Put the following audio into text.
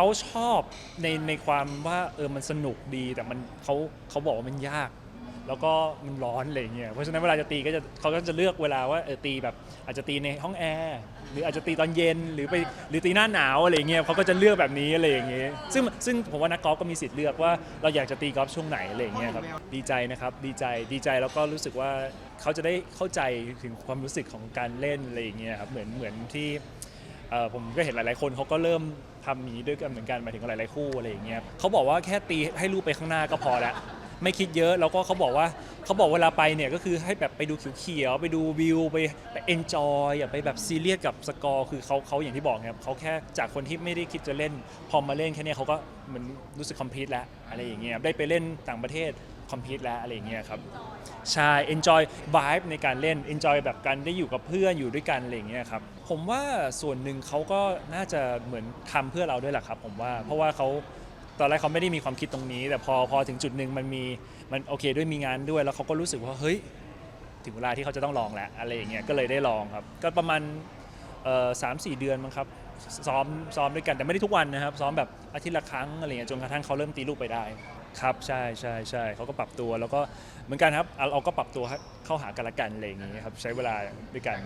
เขาชอบในในความว่าเออมันสนุกดีแต่มันเขาเขาบอกว่ามันยาก แล้วก็มันร้อนอะไรอย่างเงี้ยเพราะฉะนั้นเวลาจะตีก็จะเขาก็จะเลือกเวลาว่าเออตีแบบอาจจะตีในห้องแอร์หรืออาจจะตีตอนเย็นหรือไปหรือตีหน้าหนาวอะไรอย่างเงี้ยเขาก็จะเลือกแบบนี้อะไรอย่างเงี้ยซึ่งซึ่งผมว่านักกอล์ฟก็มีสิทธิ์เลือกว่าเราอยากจะตีกอล์ฟช่วงไหนอะไรอย่างเงี้ยครับดีใจนะครับดีใจดีใจแล้วก็รู้สึกว่าเขาจะได้เข้าใจถึงความรู้สึกของการเล่นอะไรอย่างเงี้ยครับเหมือนเหมือนที่ เอ่อผมก็เห็นหลายๆ คนเขาก็เริ่มทำอย่างนี้ด้วยกันเหมือนกันหมายถึงหลายๆคู่อะไรอย่างเงี้ยเขาบอกว่าแค่ตีให้ลูกไปข้างหน้าก็พอแล้วไม่คิดเยอะแล้วก็เขาบอกว่าเขาบอกเวลาไปเนี่ยก็คือให้แบบไปดูเขียวๆไปดูวิวไปไปเอนจอยอย่าไปแบบซีเรียสกับสกอร์คือเขาเขาอย่างที่บอกครับเขาแค่จากคนที่ไม่ได้คิดจะเล่น พอมาเล่นแค่เนี้ยเขาก็เหมือนรู้สึกคอมพลีทแล้วอะไรอย่างเงี้ยได้ไปเล่นต่างประเทศ คอมพลีทแล้วอะไรอย่างเงี้ยครับใช่ enjoy vibe ในการเล่น enjoy แบบการได้อยู่กับเพื่อนอยู่ด้วยกันอะไรอย่างเงี้ยครับผมว่าส่วนหนึ่งเขาก็น่าจะเหมือนทำเพื่อเราด้วยแหละครับ ผมว่าเพราะว่าเขาตอนแรกเขาไม่ได้มีความคิดตรงนี้ แต่พอพอถึงจุดหนึ่งมันมีมันโอเคด้วยมีงานด้วย แล้วเขาก็รู้สึกว่าเฮ้ย ถึงเวลาที่เขาจะต้องลองแล้วอะไรอย่างเงี้ยก็เลยได้ลองครับ ก็ประมาณ สามสี่เดือนมั้งครับซ้อมซ้อมด้วยกันแต่ไม่ได้ทุกวันนะครับ ซ้อมแบบอาทิตย์ละครั้งอะไรเงี้ยจนกระทั่งเขาเริ่มตีลูกไปได้ครับใช่ใช่ใช่เขาก็ปรับตัวแล้วก็เหมือนกันครับเราก็ปรับตัวเข้าหากันละกันอะไรอย่างเงี้ยครับใช้เวลาด้วยกัน